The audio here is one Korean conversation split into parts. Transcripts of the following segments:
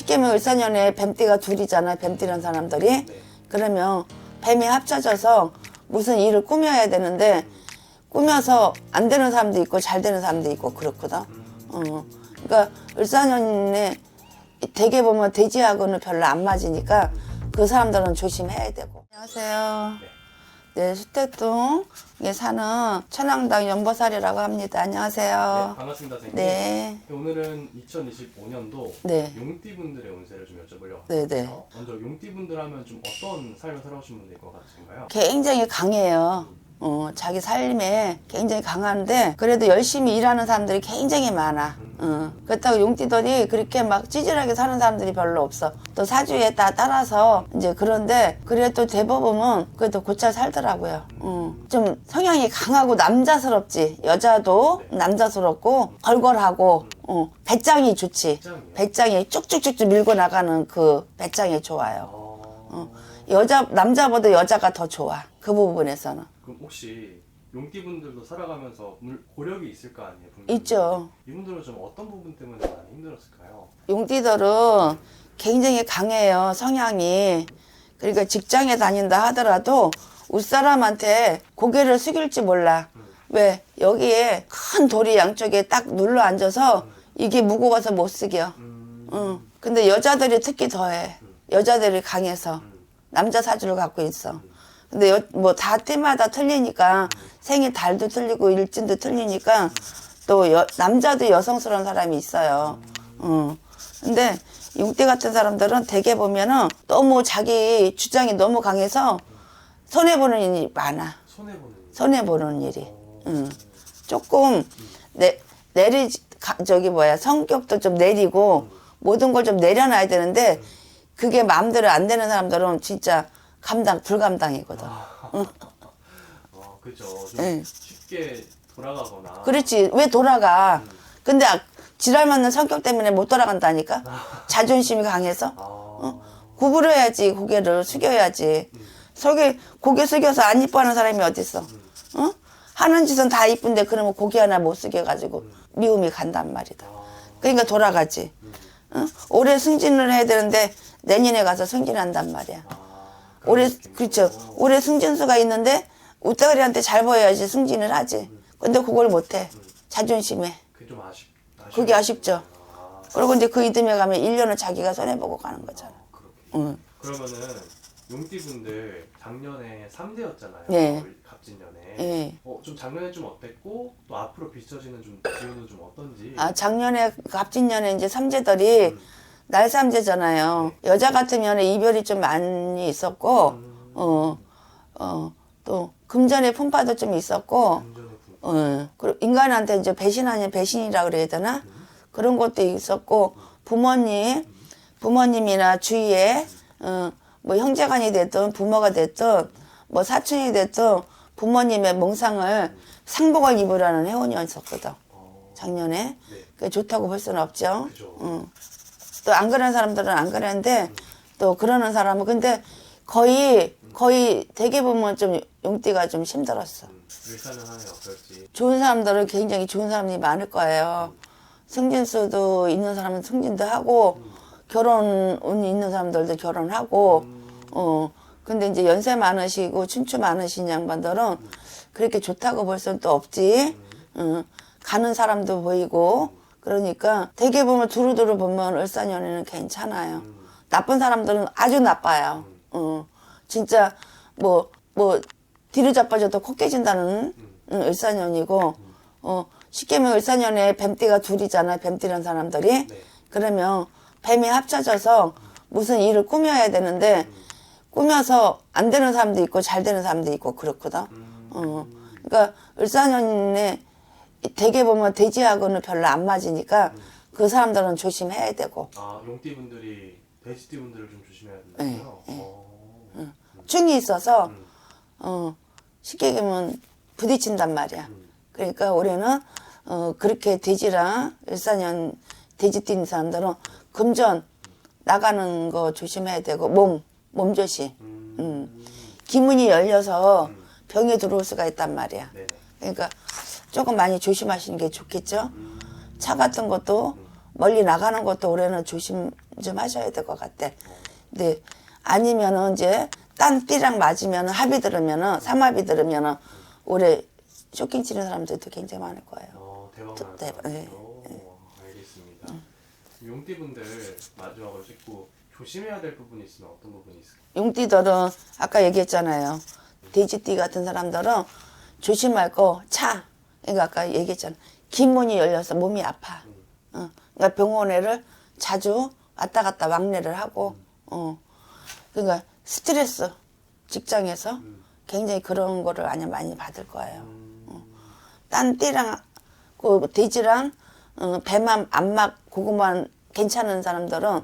쉽게 말하면 을사년에 뱀띠가 둘이잖아요. 뱀띠라는 사람들이. 그러면 뱀이 합쳐져서 무슨 일을 꾸며야 되는데 꾸며서 안 되는 사람도 있고 잘 되는 사람도 있고 그렇거든. 어. 그러니까 을사년에 대개 보면 돼지하고는 별로 안 맞으니까 그 사람들은 조심해야 되고. 안녕하세요. 네, 수택동에 사는 천왕당 연보살이라고 합니다. 네, 안녕하세요. 반갑습니다, 선생님. 네. 오늘은 2025년도 네. 용띠분들의 운세를 좀 여쭤보려고 네. 네. 먼저 용띠분들 하면 좀 어떤 삶을 살아오신 분들일 것 같으신가요? 굉장히 강해요. 어, 자기 삶에 굉장히 강한데 그래도 열심히 일하는 사람들이 굉장히 많아. 어, 그렇다고 용띠들이 그렇게 막 찌질하게 사는 사람들이 별로 없어. 또 사주에 다 따라서 이제 그런데 그래도 대부분은 그래도 곧잘 살더라고요. 어, 좀 성향이 강하고 남자스럽지. 여자도 남자스럽고 걸걸하고 어, 배짱이 좋지. 배짱이 쭉쭉쭉쭉 밀고 나가는 그 배짱이 좋아요. 어, 여자 남자보다 여자가 더 좋아 그 부분에서는 그럼 혹시 용띠분들도 살아가면서 물- 고력이 있을 거 아니에요? 분명히. 있죠. 이분들은 좀 어떤 부분 때문에 많이 힘들었을까요? 용띠들은 굉장히 강해요 성향이. 그러니까 직장에 다닌다 하더라도 윗사람한테 고개를 숙일지 몰라. 왜? 여기에 큰 돌이 양쪽에 딱 눌러 앉아서 이게 무거워서 못 숙여. 음, 응. 근데 여자들이 특히 더해. 여자들이 강해서. 남자 사주를 갖고 있어. 근데 뭐 다 때마다 틀리니까 생일 달도 틀리고 일진도 틀리니까 또 여- 남자도 여성스러운 사람이 있어요. 응. 근데 용띠 같은 사람들은 대개 보면은 너무 자기 주장이 너무 강해서 손해 보는 일이 많아. 손해 보는. 일. 손해 보는 일이. 응. 조금 내 내리 가- 저기 뭐야 성격도 좀 내리고 모든 걸 좀 내려놔야 되는데 그게 마음대로 안 되는 사람들은 진짜 감당 불감당이거든. 어, 그죠. 좀 응. 쉽게 돌아가거나. 그렇지 왜 돌아가? 근데 아- 지랄 맞는 성격 때문에 못 돌아간다니까. 자존심이 강해서 아, 구부려야지 고개를 숙여야지. 속에 고개 숙여서 안 이뻐하는 사람이 어딨어? 어? 하는 짓은 다 이쁜데 그러면 고개 하나 못 숙여가지고 미움이 간단 말이다. 그러니까 돌아가지. 어? 올해 승진을 해야 되는데 내년에 가서 승진한단 말이야. 아, 올해 그렇죠. 올해 승진수가 있는데 우따가리한테 잘 보여야지 승진을 하지. 근데 그걸 못해. 자존심에. 그게 좀 아쉽. 그게 아쉽죠. 아, 그리고 이제 그 이듬해 가면 1년을 자기가 손해보고 가는 거잖아. 그렇게. 응. 그러면은 용띠분들 작년에 3대였잖아요. 네. 갑진년에. 예. 어, 좀 작년에 좀 어땠고 또 앞으로 비춰지는 좀 기운은 좀 어떤지. 아, 작년에 갑진년에 이제 삼재들이 날삼재잖아요. 여자 같으면 이별이 좀 많이 있었고, 어, 어, 또 금전의 풍파도 좀 있었고. 어, 그리고 인간한테 이제 배신 아닌 배신이라 그래야 되나? 그런 것도 있었고, 부모님, 부모님이나 주위에, 어, 뭐 형제간이 됐든 부모가 됐든, 뭐 사촌이 됐든 부모님의 몽상을 상복을 입으라는 회원이었었거든. 어, 작년에. 네. 그게 좋다고 볼 수는 없죠. 그죠. 또 안 그러는 사람들은 안 그러는데, 또 그러는 사람은 근데 거의, 거의 대개 보면 좀 용띠가 좀 힘들었어. 음, 어떨지. 좋은 사람들은 굉장히 좋은 사람이 많을 거예요. 승진수도 있는 사람은 승진도 하고 결혼 운 있는 사람들도 결혼하고 어 근데 이제 연세 많으시고 춘추 많으신 양반들은 그렇게 좋다고 볼 수는 또 없지. 어, 가는 사람도 보이고 그러니까 대개 보면 두루두루 보면 을사년에는 괜찮아요. 나쁜 사람들은 아주 나빠요. 어, 진짜 뭐 뭐 뒤로 자빠져도 코 깨진다는 응, 을사년이고 어 쉽게 말하면 을사년에 뱀띠가 둘이잖아요. 뱀띠라는 사람들이 네. 그러면 뱀이 합쳐져서 무슨 일을 꾸며야 되는데 꾸며서 안 되는 사람도 있고 잘 되는 사람도 있고 그렇거든. 어 그러니까 을사년에 대개 보면 돼지하고는 별로 안 맞으니까 그 사람들은 조심해야 되고 아, 용띠 분들이 돼지띠 분들을 좀 조심해야 된다고요? 네, 어, 충이 있어서 어 쉽게 얘기하면 부딪힌단 말이야. 그러니까 올해는 어 그렇게 돼지랑 일사년 돼지 뛴 사람들은 금전 나가는 거 조심해야 되고 몸 몸조심. 음. 기문이 열려서 병에 들어올 수가 있단 말이야. 네네. 그러니까 조금 많이 조심하시는 게 좋겠죠. 차 같은 것도 멀리 나가는 것도 올해는 조심 좀 하셔야 될 것 같아. 근데 아니면은 이제 딴 띠랑 맞으면 합이 들으면은 삼합이 들으면은 올해 쇼킹 치는 사람들도 굉장히 많을 거예요. 어, 대박 대박, 네. 오, 알겠습니다. 용띠분들 마주하고 찍고 조심해야 될 부분이 있으면 어떤 부분이 있을까요? 용띠들은 아까 얘기했잖아요. 돼지띠 같은 사람들은 조심할 거 차. 그러니까 아까 얘기했잖아. 긴 문이 열려서 몸이 아파. 어. 그러니까 병원에를 자주 왔다 갔다 왕래를 하고, 어. 그러니까 스트레스 직장에서 굉장히 그런 거를 많이 많이 받을 거예요. 어. 딴 띠랑 그 돼지랑 어, 배만 안 맞고만 괜찮은 사람들은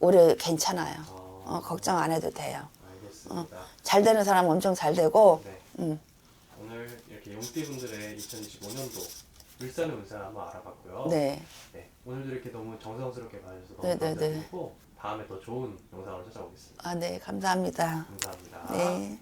올해 괜찮아요. 어, 걱정 안 해도 돼요. 알겠습니다. 잘 되는 사람은 엄청 잘 되고, 네. 음, 용띠분들의 2025년도 울산의 운세를 한번 알아봤고요. 네. 네, 오늘도 이렇게 너무 정성스럽게 봐주셔서 너무 네, 네, 네. 감사드리고 다음에 더 좋은 영상으로 찾아오겠습니다. 아, 네, 감사합니다. 감사합니다. 네.